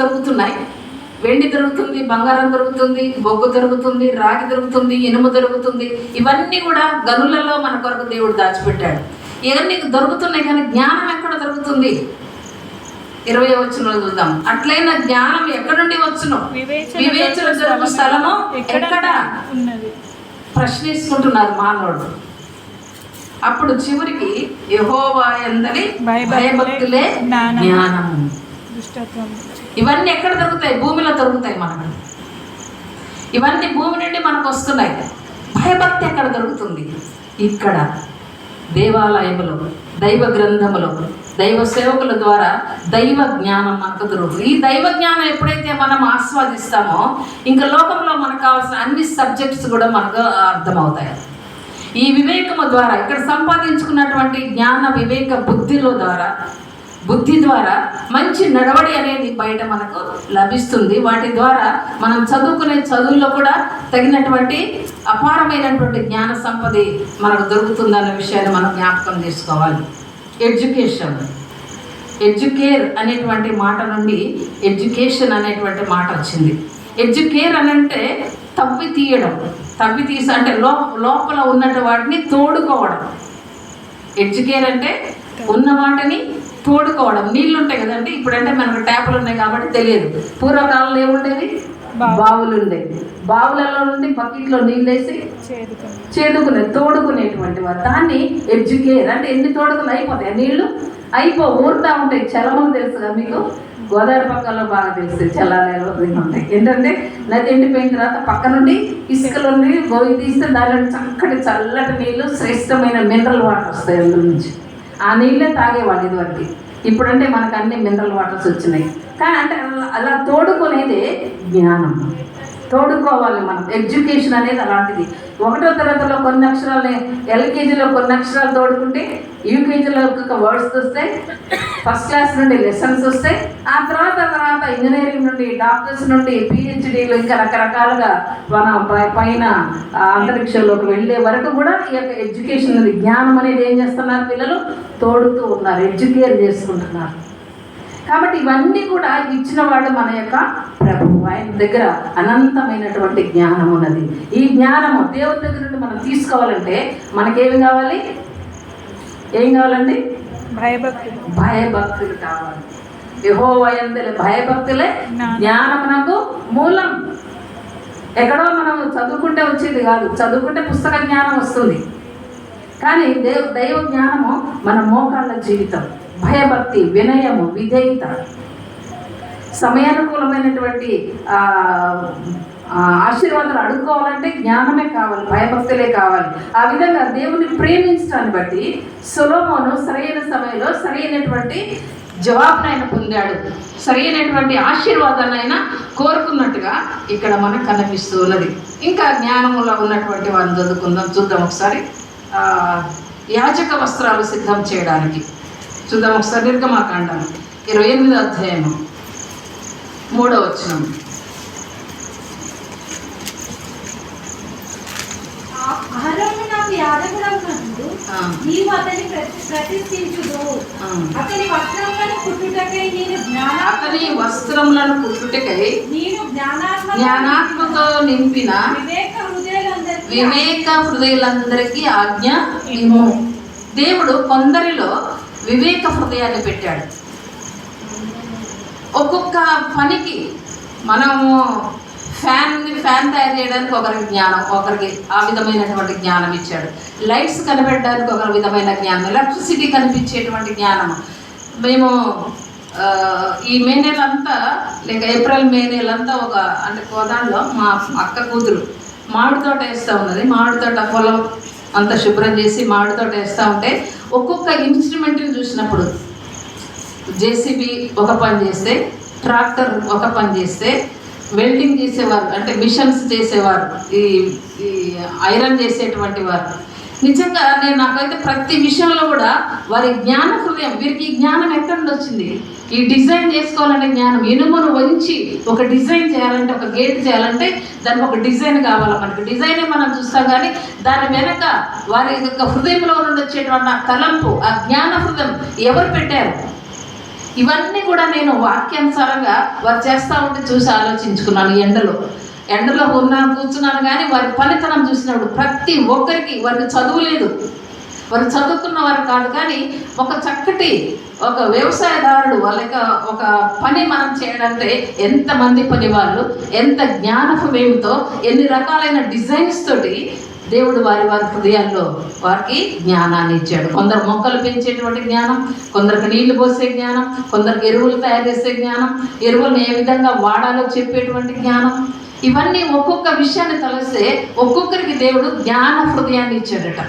దొరుకుతున్నాయి. వెండి దొరుకుతుంది బంగారం దొరుకుతుంది బొగ్గు దొరుకుతుంది రాగి దొరుకుతుంది ఇనుము దొరుకుతుంది. ఇవన్నీ కూడా గనులలో మన కొరకు దేవుడు దాచిపెట్టాడు. ఇవన్నీ దొరుకుతున్నాయి కానీ జ్ఞానం ఎక్కడ దొరుకుతుంది? ఇరవై వచ్చిన చూద్దాం. అట్లైన జ్ఞానం ఎక్కడి నుండి వచ్చును? వివేచన దొరుకు దొరుకు స్థలము ఎక్కడ ప్రశ్నిస్తుంటున్నారు మానవుడు. అప్పుడు చివరికి యహోవా ఎందలి భయభక్తులే భయభక్తులే జ్ఞానము. ఇవన్నీ ఎక్కడ దొరుకుతాయి? భూమిలో దొరుకుతాయి మనకు. ఇవన్నీ భూమి నుండి మనకు వస్తున్నాయి. భయభక్తి ఎక్కడ దొరుకుతుంది? ఇక్కడ. దేవాలయములో దైవ గ్రంథములో దైవ సేవకుల ద్వారా దైవ జ్ఞానం మనకు దొరుకుతుంది. ఈ దైవ జ్ఞానం ఎప్పుడైతే మనం ఆస్వాదిస్తామో ఇంకా లోకంలో మనకు కావాల్సిన అన్ని సబ్జెక్ట్స్ కూడా మనకు అర్థమవుతాయి. ఈ వివేకము ద్వారా ఇక్కడ సంపాదించుకున్నటువంటి జ్ఞాన వివేక బుద్ధిలో ద్వారా బుద్ధి ద్వారా మంచి నడవడి అనేది బయట మనకు లభిస్తుంది. వాటి ద్వారా మనం చదువుకునే చదువుల్లో కూడా తగినటువంటి అపారమైనటువంటి జ్ఞాన సంపద మనకు దొరుకుతుందన్న విషయాన్ని మనం జ్ఞాపకం చేసుకోవాలి. ఎడ్యుకేషన్ ఎడ్యుకేర్ అనేటువంటి మాట నుండి ఎడ్యుకేషన్ అనేటువంటి మాట వచ్చింది. ఎడ్యుకేర్ అని అంటే తవ్వి తీయడం. తవ్వి తీసి అంటే లోప లోపల ఉన్నటువంటి వాటిని తోడుకోవడం. ఎడ్యుకేర్ అంటే ఉన్న వాటిని తోడుకోవడం. నీళ్ళు ఉంటాయి కదండి ఇప్పుడంటే మనకు ట్యాపులు ఉన్నాయి కాబట్టి తెలియదు. పూర్వకాలంలో ఏముండేవి బావి. బావులు. ఉండేవి బావులలో నుండి బకెట్లో నీళ్ళు వేసి చేదుకునే తోడుకునేటువంటి వారు. దాన్ని ఎడ్యుకేర్ అంటే ఎన్ని తోడుకులు అయిపోతాయి? నీళ్ళు అయిపో ఊరుతా ఉంటాయి. తెలుసు కదా మీకు? గోదావరి పక్కలో బాగా తెలుసు. చల్లాలలో ఉంటాయి. ఏంటంటే నది ఎండిపోయిన తర్వాత పక్క నుండి ఇసుకలో నుండి గోయి తీస్తే దానిలో చక్కటి చల్లటి నీళ్ళు శ్రేష్టమైన మినరల్ వాటర్ వస్తాయి అందులో నుంచి. ఆ నీళ్ళే తాగేవాళ్ళు ఇదివరకు. ఇప్పుడంటే మనకు అన్ని మినరల్ వాటర్స్ వచ్చినాయి. కానీ అంటే అలా- అలా తోడుకునేదే జ్ఞానం. తోడుకోవాలి మనం. ఎడ్యుకేషన్ అనేది అలాంటిది. ఒకటో తరగతిలో కొన్ని అక్షరాలు ఎల్కేజీలో కొన్ని అక్షరాలు తోడుకుంటే యూకేజీలో ఒక వర్డ్స్ వస్తాయి. ఫస్ట్ క్లాస్ నుండి లెసన్స్ వస్తాయి. ఆ తర్వాత తర్వాత ఇంజనీరింగ్ నుండి డాక్టర్స్ నుండి పిహెచ్డీలు ఇంకా రకరకాలుగా మన పై- పైన అంతరిక్షంలోకి వెళ్ళే వరకు కూడా ఈ యొక్క ఎడ్యుకేషన్ జ్ఞానం అనేది ఏం చేస్తున్నారు పిల్లలు? తోడుతూ ఉన్నారు ఎడ్యుకేట్ చేసుకుంటున్నారు. కాబట్టి ఇవన్నీ కూడా ఇచ్చిన వాడు మన యొక్క ప్రభువు. ఆయన దగ్గర అనంతమైనటువంటి జ్ఞానం ఉన్నది. ఈ జ్ఞానము దేవుని దగ్గర నుండి మనం తీసుకోవాలంటే మనకేమి కావాలి? ఏం కావాలండి? భయభక్తులు. భయభక్తులు కావాలి. యహోవయందుల భయభక్తులే జ్ఞానమునకు మూలం. ఎక్కడో మనం చదువుకుంటే వచ్చేది కాదు. చదువుకుంటే పుస్తక జ్ఞానం వస్తుంది. కానీ దేవ దైవ జ్ఞానము మన మోకాళ్ళ జీవితం. భయభక్తి వినయము విధేయత. సమయానుకూలమైనటువంటి ఆశీర్వాదాలు అడుక్కోవాలంటే జ్ఞానమే కావాలి భయభక్తులే కావాలి. ఆ విధంగా దేవుని ప్రేమించడాన్ని బట్టి సొలోమోను సరైన సమయంలో సరైనటువంటి జవాబును ఆయన పొందాడు. సరైనటువంటి ఆశీర్వాదాన్ని ఆయన కోరుకున్నట్టుగా ఇక్కడ మనకు కనిపిస్తూ ఉన్నది. ఇంకా జ్ఞానములో ఉన్నటువంటి వారిని చదువుకుందాం చూద్దాం ఒకసారి. యాచక యాజక వస్త్రాలు సిద్ధం చేయడానికి. చూద్దాం ఒకసారి నిర్గమాకాండం ఇరవై ఎనిమిదో అధ్యాయము. మూడో అతని. అతని వస్త్రములను కుట్టుటకై జ్ఞానాత్మతో నింపిన వివేక హృదయులందరికీ ఆజ్ఞ దేవుడు కొందరిలో వివేక హృదయాన్ని పెట్టాడు. ఒక్కొక్క పనికి మనము ఫ్యాన్ ఫ్యాన్ తయారు చేయడానికి ఒకరికి జ్ఞానం ఒకరికి ఆ విధమైనటువంటి జ్ఞానం ఇచ్చాడు. లైట్స్ కనిపెట్టడానికి ఒక విధమైన జ్ఞానం ఎలక్ట్రిసిటీ కనిపించేటువంటి జ్ఞానం. మేము ఈ మే నెలంతా లేక ఏప్రిల్ మే నెలంతా ఒక అంటే కోదాంలో మా అక్క కూతురు మామిడి తోట వేస్తూ ఉన్నది. మామిడి తోట పొలం అంతా శుభ్రం చేసి మామిడి తోట వేస్తూ ఉంటే ఒక్కొక్క ఇన్స్ట్రుమెంట్ని చూసినప్పుడు జేసీబీ ఒక పని చేస్తే ట్రాక్టర్ ఒక పని చేస్తే వెల్డింగ్ చేసేవారు అంటే మిషన్స్ చేసేవారు ఈ ఈ ఐరన్ చేసేటువంటి వారు. నిజంగా నేను నాకైతే ప్రతి విషయంలో కూడా వారి జ్ఞాన హృదయం వీరికి ఈ జ్ఞానం ఎక్కడి నుండి వచ్చింది? ఈ డిజైన్ చేసుకోవాలంటే జ్ఞానం ఇనుమును వంచి ఒక డిజైన్ చేయాలంటే ఒక గేట్ చేయాలంటే దానికి ఒక డిజైన్ కావాలి మనకి. డిజైనే మనం చూస్తాం కానీ దాని వెనక వారి యొక్క హృదయంలో నుండి వచ్చేటువంటి ఆ తలంపు ఆ జ్ఞాన హృదయం ఎవరు పెట్టారు? ఇవన్నీ కూడా నేను వాక్యానుసారంగా వారు చేస్తూ ఉంటే చూసి ఆలోచించుకున్నాను ఈ ఎండలో. ఎండలో ఉన్నాను కూర్చున్నాను కానీ వారి పనితనం చూసినప్పుడు ప్రతి ఒక్కరికి వారికి చదువు లేదు. వారు చదువుకున్న వారు కాదు కానీ ఒక చక్కటి ఒక వ్యవసాయదారుడు వాళ్ళకి ఒక పని మనం చేయడంటే ఎంతమంది పని వాళ్ళు ఎంత జ్ఞానపమేమితో ఎన్ని రకాలైన డిజైన్స్ తోటి దేవుడు వారి వారి హృదయాల్లో వారికి జ్ఞానాన్ని ఇచ్చాడు. కొందరు మొక్కలు పెంచేటువంటి జ్ఞానం కొందరికి నీళ్ళు పోసే జ్ఞానం కొందరికి ఎరువులు తయారు చేసే జ్ఞానం ఎరువులను ఏ విధంగా వాడాలో చెప్పేటువంటి జ్ఞానం. ఇవన్నీ ఒక్కొక్క విషయాన్ని తలస్తే ఒక్కొక్కరికి దేవుడు జ్ఞాన హృదయాన్ని ఇచ్చాడట.